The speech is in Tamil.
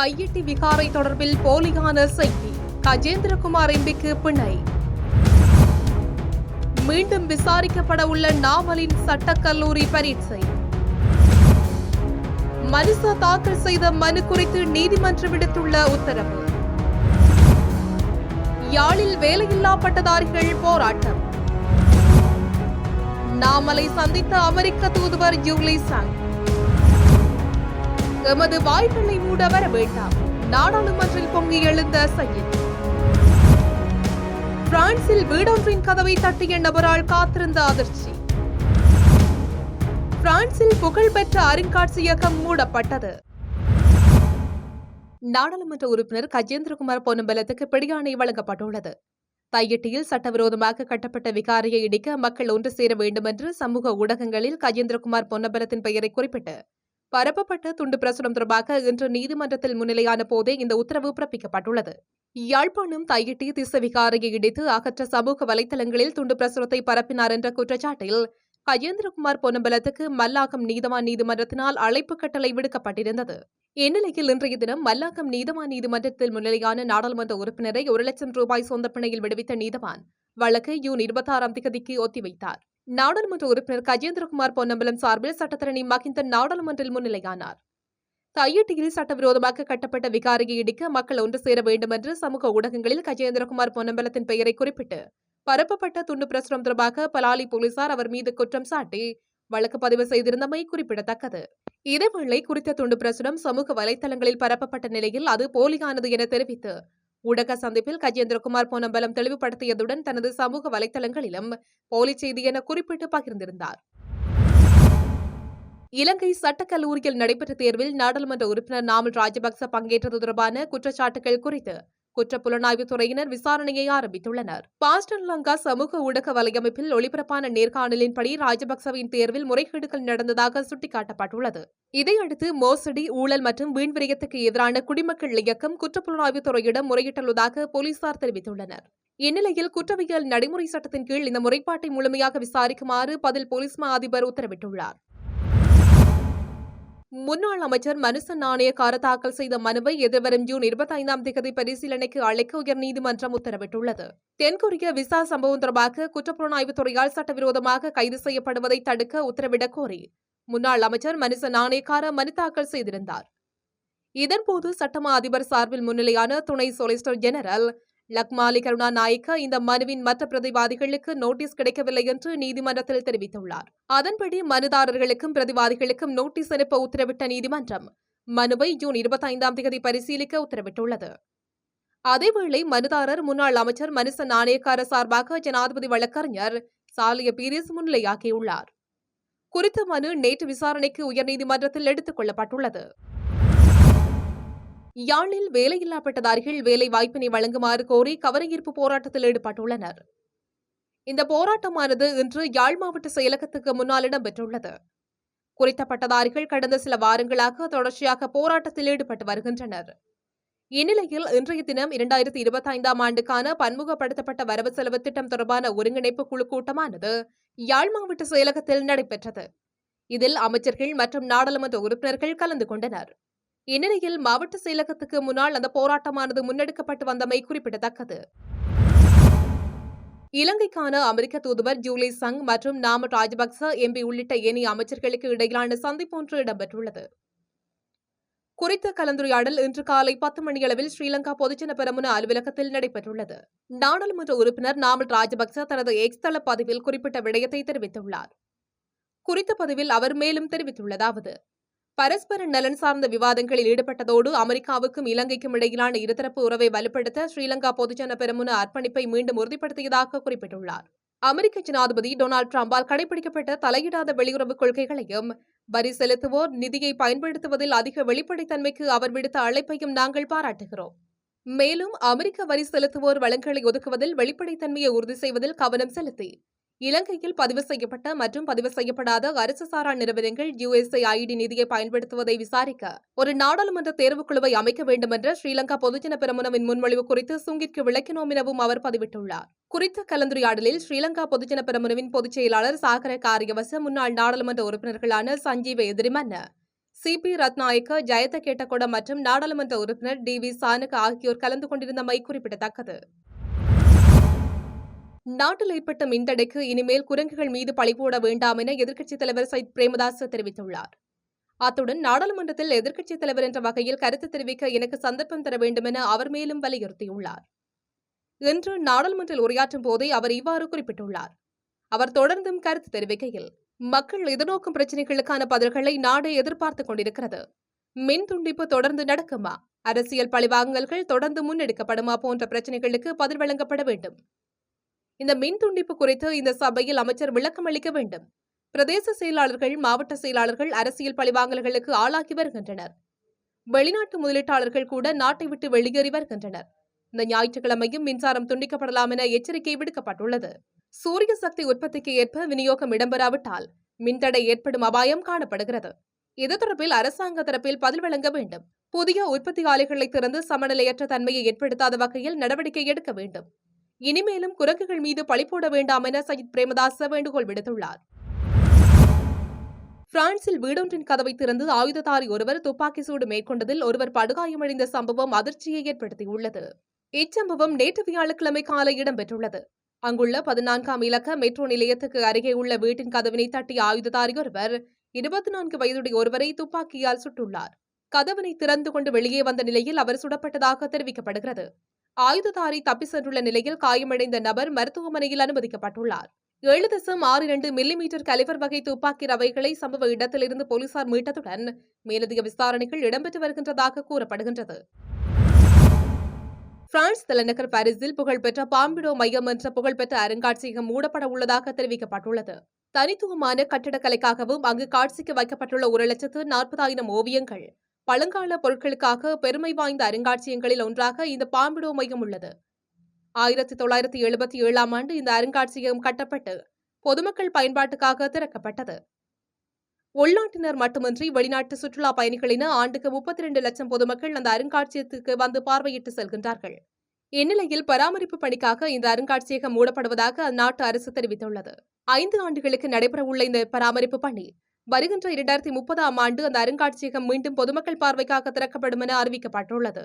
கையெட்டி விகாரை தொடர்பில் போலியான செய்தி. கஜேந்திரகுமார் எம்பிக்கு பிணை. மீண்டும் விசாரிக்கப்பட உள்ள நாவலின் சட்டக்கல்லூரி பரீட்சை. மனுஷா தாக்கல் செய்த மனு குறித்து நீதிமன்றம் விடுத்துள்ள உத்தரவு. யாழில் வேலையில்லா பட்டதாரிகள் போராட்டம். நாமலை சந்தித்த அமெரிக்க தூதுவர் ஜூலி சாங். எமது வாய்ப்பினை மூட வர வேண்டாம். நாடாளுமன்றில் பொங்கி எழுந்த சையத் பிரான்சில் வீடொன்றின் கதவை தட்டிய நபரால் காத்திருந்த அதிர்ச்சி. பிரான்சில் புகழ்பெற்ற அருங்காட்சியகம் மூடப்பட்டது. நாடாளுமன்ற உறுப்பினர் கஜேந்திரகுமார் பொன்னம்பலத்துக்கு பிடியாணை வழங்கப்பட்டுள்ளது. தையிட்டியில் சட்டவிரோதமாக கட்டப்பட்ட விகாரையை இடிக்க மக்கள் ஒன்று சேர வேண்டும் என்று சமூக ஊடகங்களில் கஜேந்திரகுமார் பொன்னம்பலத்தின் பெயரை குறிப்பிட்டு பரப்பப்பட்ட துண்டு பிரசுரம் தொடர்பாக இன்று நீதிமன்றத்தில் முன்னிலையான போதே இந்த உத்தரவு பிறப்பிக்கப்பட்டுள்ளது. யாழ்ப்பாணம் தையிட்டி திசவிகாரையை இடித்து அகற்ற சமூக வலைதளங்களில் துண்டு பிரசுரத்தை பரப்பினார் என்ற குற்றச்சாட்டில் கஜேந்திரகுமார் பொன்னம்பலத்துக்கு மல்லாகம் நீதவான் நீதிமன்றத்தினால் அழைப்பு கட்டளை விடுக்கப்பட்டிருந்தது. இந்நிலையில் இன்றைய தினம் மல்லாகம் நீதவான் நீதிமன்றத்தில் முன்னிலையான நாடாளுமன்ற உறுப்பினரை ஒரு லட்சம் ரூபாய் சொந்த பிணையில் விடுவித்த நீதவான் வழக்கை ஜூன் இருபத்தாறாம் திகதிக்கு ஒத்திவைத்தார். நாடாளுமன்ற உறுப்பினர் கஜேந்திரகுமார் பொன்னம்பலம் சார்பில் சட்டத்தரணி மகிந்தன் நாடாளுமன்றில் முன்னிலையானார். தையட்டியில் சட்டவிரோதமாக கட்டப்பட்ட விகாரையை இடிக்க மக்கள் ஒன்று சேர வேண்டும் என்று சமூக ஊடகங்களில் கஜேந்திரகுமார் பொன்னம்பலத்தின் பெயரை குறிப்பிட்டு பரப்பப்பட்ட துண்டு பிரசுரம் தொடர்பாக பலாலி போலீசார் அவர் மீது குற்றம் சாட்டி வழக்கு பதிவு செய்திருந்தமை குறிப்பிடத்தக்கது. இதேவேளை குறித்த துண்டு பிரசுரம் சமூக வலைதளங்களில் பரப்பப்பட்ட நிலையில் அது போலியானது என தெரிவித்து ஊடக சந்திப்பில் கஜேந்திரகுமார் பொன்னம்பலம் தெளிவுபடுத்தியதுடன் தனது சமூக வலைதளங்களிலும் போலி செய்தி என குறிப்பிட்டு பகிர்ந்திருந்தார். இலங்கை சட்டக்கல்லூரியில் நடைபெற்ற தேர்வில் நாடாளுமன்ற உறுப்பினர் நாமல் ராஜபக்ச பங்கேற்றது தொடர்பான குற்றச்சாட்டுகள் குறித்து குற்றப்புலனாய்வு துறையினர் விசாரணையை ஆரம்பித்துள்ளனர். பாஸ்டன் லங்கா சமூக ஊடக வலையமைப்பில் ஒளிபரப்பான நேர்காணலின்படி ராஜபக்சவின் தேர்வில் முறைகேடுகள் நடந்ததாக சுட்டிக்காட்டப்பட்டுள்ளது. இதையடுத்து மோசடி ஊழல் மற்றும் வீண்விரயத்துக்கு எதிரான குடிமக்கள் இயக்கம் குற்றப்புலனாய்வு துறையிடம் முறையிட்டுள்ளதாக போலீசார் தெரிவித்துள்ளனர். இந்நிலையில் குற்றவியல் நடைமுறை சட்டத்தின் கீழ் இந்த முறைப்பாட்டை முழுமையாக விசாரிக்குமாறு பதில் போலீஸ் மா அதிபர் உத்தரவிட்டுள்ளார். முன்னாள் அமைச்சர் மனுசன் நாணயக்கார தாக்கல் செய்த மனுவை எதிர்வரும் ஜூன் இருபத்தைந்தாம் தேதி பரிசீலனைக்கு அழைக்க உயர்நீதிமன்றம் உத்தரவிட்டுள்ளது. தென்கொரிய விசா சம்பவம் தொடர்பாக குற்றப்புலனாய்வு துறையால் சட்டவிரோதமாக கைது செய்யப்படுவதை தடுக்க உத்தரவிடக் கோரி முன்னாள் அமைச்சர் மனுசன் நாணயக்கார மனு தாக்கல் செய்திருந்தார். இதன்போது சட்டமா அதிபர் சார்பில் முன்னிலையான துணை solicitor general Lakmali Karunanayake இந்த மனுவின் மற்ற பிரதிவாதிகளுக்கு நோட்டீஸ் கிடைக்கவில்லை என்று நீதிமன்றத்தில் தெரிவித்துள்ளார். அதன்படி மனுதாரர்களுக்கும் பிரதிவாதிகளுக்கும் நோட்டீஸ் அனுப்ப உத்தரவிட்ட நீதிமன்றம் மனுவை ஜூன் இருபத்தைந்தாம் தேதி பரிசீலிக்க உத்தரவிட்டுள்ளது. அதேவேளை மனுதாரர் முன்னாள் அமைச்சர் மனுச நாணயக்கார சார்பாக ஜனாதிபதி வழக்கறிஞர் சாலிய பீரிஸ் முன்னிலையாகியுள்ளார். குறித்த மனு நேற்று விசாரணைக்கு உயர்நீதிமன்றத்தில் எடுத்துக் கொள்ளப்பட்டுள்ளது. யாழில் வேலையில்லா பட்டதாரிகள் வேலை வாய்ப்பினை வழங்குமாறு கோரி கவனஈர்ப்பு போராட்டத்தில் ஈடுபட்டுள்ளனர். இந்த போராட்டமானது இன்று யாழ் மாவட்ட செயலகத்துக்கு முன்னால் இடம்பெற்றுள்ளது. குறித்த பட்டதாரிகள் கடந்த சில வாரங்களாக தொடர்ச்சியாக போராட்டத்தில் ஈடுபட்டு வருகின்றனர். இந்நிலையில் இன்றைய தினம் இரண்டாயிரத்தி இருபத்தி ஐந்தாம் ஆண்டுக்கான பன்முகப்படுத்தப்பட்ட வரவு செலவு திட்டம் தொடர்பான ஒருங்கிணைப்பு குழு கூட்டமானது யாழ் மாவட்ட செயலகத்தில் நடைபெற்றது. இதில் அமைச்சர்கள் மற்றும் நாடாளுமன்ற உறுப்பினர்கள் கலந்து கொண்டனர். இந்நிலையில் மாவட்ட செயலகத்துக்கு முன்னால் அந்த போராட்டமானது முன்னெடுக்கப்பட்டு வந்தமை குறிப்பிடத்தக்கது. இலங்கைக்கான அமெரிக்க தூதுவர் ஜூலி சங் மற்றும் நாம ராஜபக்ச எம்பி உள்ளிட்ட ஏனைய அமைச்சர்களுக்கு இடையிலான சந்திப்பு ஒன்று இடம்பெற்றுள்ளது. குறித்த கலந்துரையாடல் இன்று காலை பத்து மணியளவில் ஸ்ரீலங்கா பொதுஜன பெரமுன அலுவலகத்தில் நடைபெற்றுள்ளது. நாடாளுமன்ற உறுப்பினர் நாமல் ராஜபக்ச தனது எக்ஸ் தள பதிவில் குறிப்பிட்ட விடயத்தை தெரிவித்துள்ளார். குறித்த பதிவில் அவர் மேலும் தெரிவித்துள்ளதாவது பரஸ்பர நலன் சார்ந்த விவாதங்களில் ஈடுபட்டதோடு அமெரிக்காவுக்கும் இலங்கைக்கும் இடையிலான இருதரப்பு உறவை வலுப்படுத்த ஸ்ரீலங்கா பொதுஜன பெருமுன அர்ப்பணிப்பை மீண்டும் உறுதிப்படுத்தியதாக குறிப்பிட்டுள்ளார். அமெரிக்க ஜனாதிபதி டொனால்டு டிரம்பால் கடைபிடிக்கப்பட்ட தலையிடாத வெளியுறவு கொள்கைகளையும் வரி செலுத்துவோர் நிதியை பயன்படுத்துவதில் அதிக வெளிப்படைத்தன்மைக்கு அவர் விடுத்த அழைப்பையும் நாங்கள் பாராட்டுகிறோம். மேலும் அமெரிக்க வரி செலுத்துவோர் வளங்களை ஒதுக்குவதில் வெளிப்படைத்தன்மையை உறுதி செய்வதில் கவனம் செலுத்தி இலங்கையில் பதிவு செய்யப்பட்ட மற்றும் பதிவு செய்யப்படாத அரசு சாரா நிறுவனங்கள் யுஎஸ்ஐ ஐடி நிதியை பயன்படுத்துவதை விசாரிக்க ஒரு நாடாளுமன்ற தேர்வுக்குழுவை அமைக்க வேண்டும் என்ற ஸ்ரீலங்கா பொதுஜன பெரமுனவின் முன்மொழிவு குறித்து சுங்கிற்கு விளக்கினோம் எனவும் அவர் பதிவிட்டுள்ளார். குறித்த கலந்துரையாடலில் ஸ்ரீலங்கா பொதுஜன பெரமுனவின் பொதுச் செயலாளர் சாகர காரியவச முன்னாள் நாடாளுமன்ற உறுப்பினர்களான சஞ்சீவ எதிரிமன்ன சி பி ரத்நாயக்க ஜயத்த கேட்டகொட மற்றும் நாடாளுமன்ற உறுப்பினர் டி வி சானுக்கு ஆகியோர் கலந்து கொண்டிருந்தமை குறிப்பிடத்தக்கது. நாட்டில் ஏற்பட்ட மின்தடைக்கு இனிமேல் குரங்குகள் மீது பழிபோட வேண்டாம் என எதிர்க்கட்சித் தலைவர் சயித் பிரேமதாஸ் தெரிவித்துள்ளார். அத்துடன் நாடாளுமன்றத்தில் எதிர்க்கட்சித் தலைவர் என்ற வகையில் கருத்து தெரிவிக்க எனக்கு சந்தர்ப்பம் தர வேண்டும் என அவர் மேலும் வலியுறுத்தியுள்ளார். இன்று நாடாளுமன்றில் உரையாற்றும் போதே அவர் இவ்வாறு குறிப்பிட்டுள்ளார். அவர் தொடர்ந்தும் கருத்து தெரிவிக்கையில் மக்கள் எதிர்நோக்கும் பிரச்சினைகளுக்கான பதில்களை நாடு எதிர்பார்த்துக் கொண்டிருக்கிறது. மின் துண்டிப்பு தொடர்ந்து நடக்குமா? அரசியல் பழிவாங்கல்கள் தொடர்ந்து முன்னெடுக்கப்படுமா போன்ற பிரச்சினைகளுக்கு பதில் வழங்கப்பட வேண்டும். இந்த மின் துண்டிப்பு குறித்து இந்த சபையில் அமைச்சர் விளக்கம் அளிக்க வேண்டும். பிரதேச செயலாளர்கள் மாவட்ட செயலாளர்கள் அரசியல் பழிவாங்கல்களுக்கு ஆளாகி வருகின்றனர். வெளிநாட்டு முதலீட்டாளர்கள் கூட நாட்டை விட்டு வெளியேறி வருகின்றனர். இந்த ஞாயிற்றுக்கிழமையும் மின்சாரம் துண்டிக்கப்படலாம் என எச்சரிக்கை விடுக்கப்பட்டுள்ளது. சூரிய சக்தி உற்பத்திக்கு ஏற்ப விநியோகம் இடம்பெறாவிட்டால் மின்தடை ஏற்படும் அபாயம் காணப்படுகிறது. இது தொடர்பில் அரசாங்க தரப்பில் பதில் வழங்க வேண்டும். புதிய உற்பத்தி ஆலைகளை திறந்து சமநிலையற்ற தன்மையை ஏற்படுத்தாத வகையில் நடவடிக்கை எடுக்க வேண்டும். இனிமேலும் குரங்குகள் மீது பழி போட வேண்டாம் என சயித் பிரேமதாச வேண்டுகோள் விடுத்துள்ளார். பிரான்சில் வீடொன்றின் கதவை திறந்து ஆயுததாரி ஒருவர் துப்பாக்கி சூடு மேற்கொண்டதில் ஒருவர் படுகாயமடைந்த சம்பவம் அதிர்ச்சியை ஏற்படுத்தியுள்ளது. இச்சம்பவம் நேற்று வியாழக்கிழமை காலை இடம்பெற்றுள்ளது. அங்குள்ள பதினான்காம் இலக்க மெட்ரோ நிலையத்துக்கு அருகே உள்ள வீட்டின் கதவினை தட்டிய ஆயுததாரி ஒருவர் இருபத்தி நான்கு வயதுடைய ஒருவரை துப்பாக்கியால் சுட்டுள்ளார். கதவினை திறந்து கொண்டு வெளியே வந்த நிலையில் அவர் சுடப்பட்டதாக தெரிவிக்கப்படுகிறது. ஆயுததாரி தப்பி சென்றுள்ள நிலையில் காயமடைந்த நபர் மருத்துவமனையில் அனுமதிக்கப்பட்டுள்ளார். ஏழு தசம் ஆறு இரண்டு மில்லிமீட்டர் கலிவர் வகை துப்பாக்கி ரவைகளை சம்பவ இடத்திலிருந்து போலீசார் மீட்டதுடன் மேலதிக விசாரணைகள் இடம்பெற்று வருகின்றதாக கூறப்படுகின்றது. பிரான்ஸ் தலைநகர் பாரிஸில் புகழ்பெற்ற பாம்பிடோ மையம் என்ற புகழ்பெற்ற அருங்காட்சியகம் மூடப்பட உள்ளதாக தெரிவிக்கப்பட்டுள்ளது. தனித்துவமான கட்டிடக்கலைக்காகவும் அங்கு காட்சிக்கு வைக்கப்பட்டுள்ள ஒரு லட்சத்து நாற்பதாயிரம் ஓவியங்கள். பழங்கால பொருட்களுக்காக பெருமை வாய்ந்த அருங்காட்சியகங்களில் ஒன்றாக இந்த பாம்பிடோ மையம் உள்ளது. ஆயிரத்தி தொள்ளாயிரத்தி எழுபத்தி ஏழாம் ஆண்டு இந்த அருங்காட்சியகம் கட்டப்பட்டு பொதுமக்கள் பயன்பாட்டுக்காக திறக்கப்பட்டது. உள்நாட்டினர் மட்டுமின்றி வெளிநாட்டு சுற்றுலா பயணிகளின ஆண்டுக்கு முப்பத்தி இரண்டு லட்சம் பொதுமக்கள் அந்த அருங்காட்சியகத்துக்கு வந்து பார்வையிட்டு செல்கின்றார்கள். இந்நிலையில் பராமரிப்பு பணிக்காக இந்த அருங்காட்சியகம் மூடப்படுவதாக அந்நாட்டு அரசு தெரிவித்துள்ளது. ஐந்து ஆண்டுகளுக்கு நடைபெறவுள்ள இந்த பராமரிப்பு பணி வருகின்ற இரண்டாயிரத்தி முப்பதாம் ஆண்டு அந்த அருங்காட்சியகம் மீண்டும் பொதுமக்கள் பார்வைக்காக திறக்கப்படும் என அறிவிக்கப்பட்டுள்ளது.